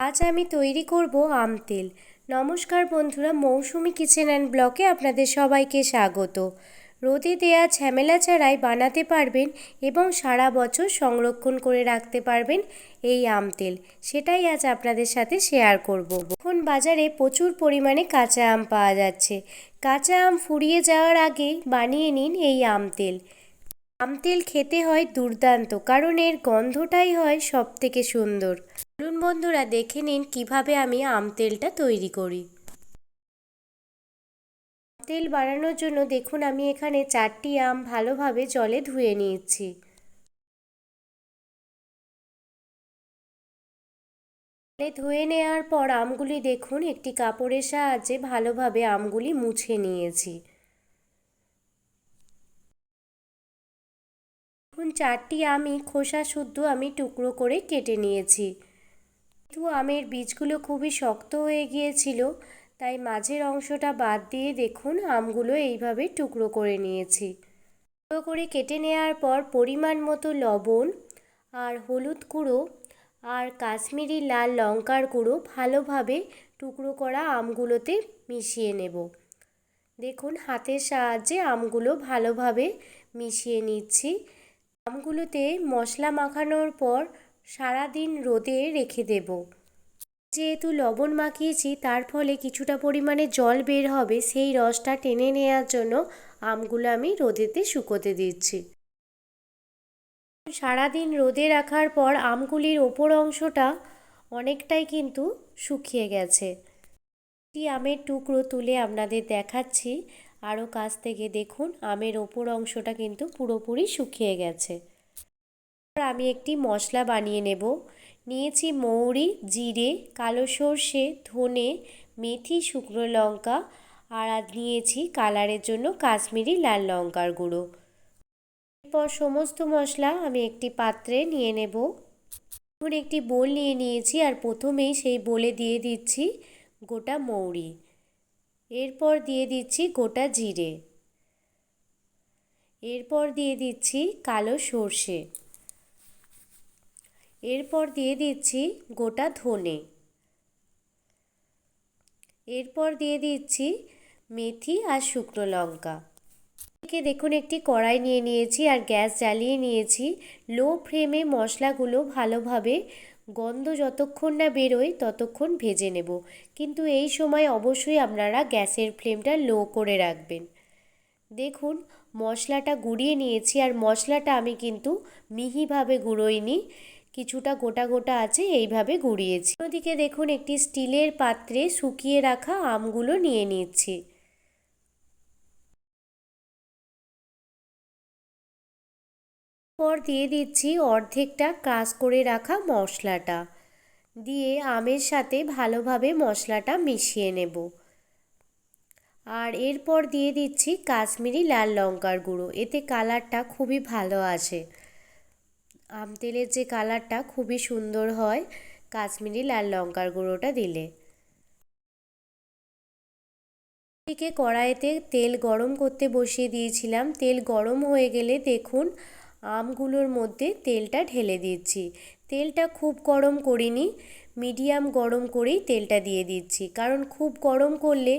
আজ আমি তৈরি করব আম তেল। নমস্কার বন্ধুরা, মৌসুমি কিচেন অ্যান্ড ব্লকে আপনাদের সবাইকে স্বাগত। রোদে দেয়া ঝামেলা ছাড়াই বানাতে পারবেন এবং সারা বছর সংরক্ষণ করে রাখতে পারবেন এই আম তেল। সেটাই আজ আপনাদের সাথে শেয়ার করব। এখন বাজারে প্রচুর পরিমাণে কাঁচা আম পাওয়া যাচ্ছে। কাঁচা আম ফুরিয়ে যাওয়ার আগেই বানিয়ে নিন এই আম তেল। আম তেল খেতে হয় দুর্দান্ত, কারণ এর গন্ধটাই হয় সব থেকে সুন্দর। চলুন বন্ধুরা, দেখে নিন কীভাবে আমি আম তেলটা তৈরি করি। তেল বানানোর জন্য দেখুন, আমি এখানে চারটি আম ভালোভাবে জলে ধুয়ে নিয়েছি। ধুয়ে নেওয়ার পর আমগুলি দেখুন, একটি কাপড়ের সাহায্যে ভালোভাবে আমগুলি মুছে নিয়েছি। দেখুন, চারটি আমি খোসা শুদ্ধ আমি টুকরো করে কেটে নিয়েছি। কিন্তু আমের বীজগুলো খুবই শক্ত হয়ে গিয়েছিল, তাই মাঝের অংশটা বাদ দিয়ে দেখুন আমগুলো এইভাবে টুকরো করে নিয়েছি। টুকরো করে কেটে নেওয়ার পর পরিমাণ মতো লবণ আর হলুদ গুঁড়ো আর কাশ্মীরি লাল লঙ্কার গুঁড়ো ভালোভাবে টুকরো করা আমগুলোতে মিশিয়ে নেব। দেখুন হাতের সাহায্যে আমগুলো ভালোভাবে মিশিয়ে নিচ্ছি। আমগুলোতে মশলা মাখানোর পর সারাদিন রোদে রেখে দেব। যেহেতু লবণ মাখিয়েছি, তার ফলে কিছুটা পরিমাণে জল বের হবে, সেই রসটা টেনে নেওয়ার জন্য আমগুলো আমি রোদেতে শুকোতে দিচ্ছি। সারাদিন রোদে রাখার পর আমগুলির ওপর অংশটা অনেকটাই কিন্তু শুকিয়ে গেছে। একটি আমের টুকরো তুলে আপনাদের দেখাচ্ছি। আরও কাছ থেকে দেখুন, আমের ওপর অংশটা কিন্তু পুরোপুরি শুকিয়ে গেছে। আমি একটি মশলা বানিয়ে নেব। নিয়েছি মৌরি, জিরে, কালো সর্ষে, ধনে, মেথি, শুকনো লঙ্কা আর নিয়েছি কালারের জন্য কাশ্মীরি লাল লঙ্কার গুঁড়ো। এরপর সমস্ত মশলা আমি একটি পাত্রে নিয়ে নেব। এখন একটি বোল নিয়ে নিয়েছি আর প্রথমেই সেই বোলে দিয়ে দিচ্ছি গোটা মৌরি। এরপর দিয়ে দিচ্ছি গোটা জিরে। এরপর দিয়ে দিচ্ছি কালো সর্ষে। এরপর দিয়ে দিচ্ছি গোটা ধনে। এরপর দিয়ে দিচ্ছি মেথি আর শুকনো লঙ্কা। এদিকে দেখুন, একটি কড়াই নিয়ে নিয়েছি আর গ্যাস জ্বালিয়ে নিয়েছি। লো ফ্লেমে মশলাগুলো ভালোভাবে গন্ধ যতক্ষণ না বেরোয় ততক্ষণ ভেজে নেব। কিন্তু এই সময় অবশ্যই আপনারা গ্যাসের ফ্লেমটা লো করে রাখবেন। দেখুন, মশলাটা গুঁড়িয়ে নিয়েছি আর মশলাটা আমি কিন্তু মিহিভাবে গুঁড়োইনি। কিছুটা গোটা গোটা আছে, এইভাবে গুঁড়িয়েছি। অন্যদিকে দেখুন, একটি স্টিলের পাত্রে শুকিয়ে রাখা আমগুলো নিয়ে নিচ্ছি। পর দিয়ে দিচ্ছি অর্ধেকটা ক্রাশ করে রাখা মশলাটা। দিয়ে আমের সাথে ভালোভাবে মশলাটা মিশিয়ে নেব। আর এরপর দিয়ে দিচ্ছি কাশ্মীরি লাল লঙ্কার গুঁড়ো, এতে কালারটা খুবই ভালো আসে। আম তেলের যে কালারটা খুবই সুন্দর হয়, কাশ্মীরি লাল লঙ্কার গুঁড়োটা দিলে। এদিকে কড়াইতে তেল গরম করতে বসিয়ে দিয়েছিলাম। তেল গরম হয়ে গেলে দেখুন, আমগুলোর মধ্যে তেলটা ঢেলে দিচ্ছি। তেলটা খুব গরম করিনি, মিডিয়াম গরম করেই তেলটা দিয়ে দিচ্ছি। কারণ খুব গরম করলে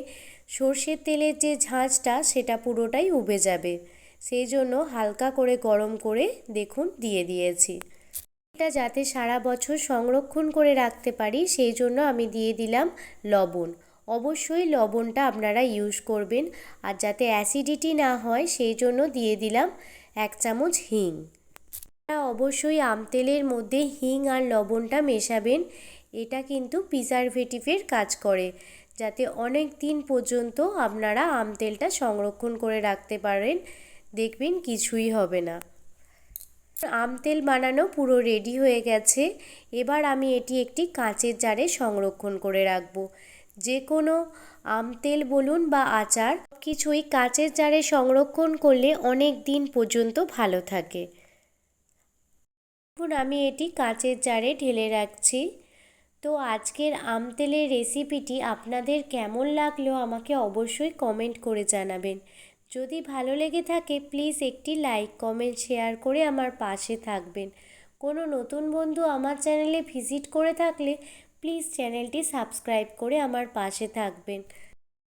সর্ষের তেলের যে ঝাঁঝটা সেটা পুরোটাই উবে যাবে। সেই জন্য হালকা করে গরম করে দেখুন দিয়ে দিয়েছি। এটা যাতে সারা বছর সংরক্ষণ করে রাখতে পারি, সেই জন্য আমি দিয়ে দিলাম লবণ। অবশ্যই লবণটা আপনারা ইউজ করবেন। আর যাতে অ্যাসিডিটি না হয়, সেই জন্য দিয়ে দিলাম এক চামচ হিং। অবশ্যই আম তেলের মধ্যে হিং আর লবণটা মেশাবেন। এটা কিন্তু প্রিজারভেটিভের কাজ করে। যাতে অনেক দিন পর্যন্ত আপনারা আম তেলটা সংরক্ষণ করে রাখতে পারেন। দেখবেন কিছুই হবে না। আম তেল বানানো পুরো রেডি হয়ে গেছে। এবার আমি এটি একটি কাঁচের জারে সংরক্ষণ করে রাখব। যে কোনো আম তেল বলুন বা আচার কিছুই কাঁচের জারে সংরক্ষণ করলে অনেক দিন পর্যন্ত ভালো থাকে। এখন আমি এটি কাঁচের জারে ঢেলে রাখছি। তো আজকের আম তেলের রেসিপিটি আপনাদের কেমন লাগল আমাকে অবশ্যই কমেন্ট করে জানাবেন। যদি ভালো লেগে থাকে প্লিজ একটি লাইক কমেন্ট শেয়ার করে আমার পাশে থাকবেন। কোনো নতুন বন্ধু আমার চ্যানেলে ভিজিট করে থাকলে প্লিজ চ্যানেলটি সাবস্ক্রাইব করে আমার পাশে থাকবেন।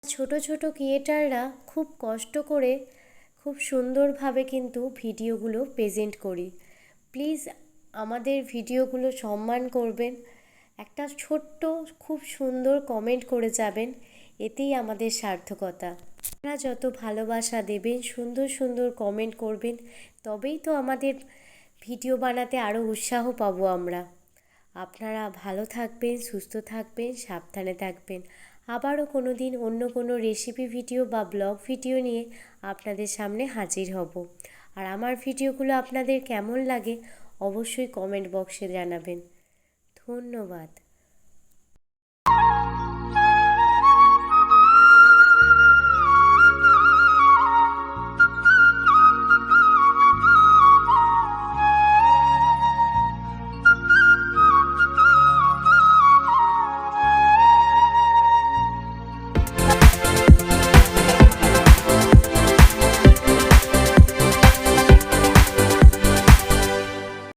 ছোট ছোট ক্রিয়েটাররা খুব কষ্ট করে খুব সুন্দরভাবে কিন্তু ভিডিওগুলো প্রেজেন্ট করি। প্লিজ আমাদের ভিডিওগুলো সম্মান করবেন। একটা ছোট্ট, খুব সুন্দর কমেন্ট করে যাবেন। এতেই আমাদের সার্থকতা। আপনারা যত ভালোবাসা দেবেন, সুন্দর সুন্দর কমেন্ট করবেন, তবেই তো আমাদের ভিডিও বানাতে আরও উৎসাহ পাবো আমরা। আপনারা ভালো থাকবেন, সুস্থ থাকবেন, সাবধানে থাকবেন। আবারও কোনো দিন অন্য কোনো রেসিপি ভিডিও বা ব্লগ ভিডিও নিয়ে আপনাদের সামনে হাজির হব। আর আমার ভিডিওগুলো আপনাদের কেমন লাগে, অবশ্যই কমেন্ট বক্সে জানাবেন। ধন্যবাদ।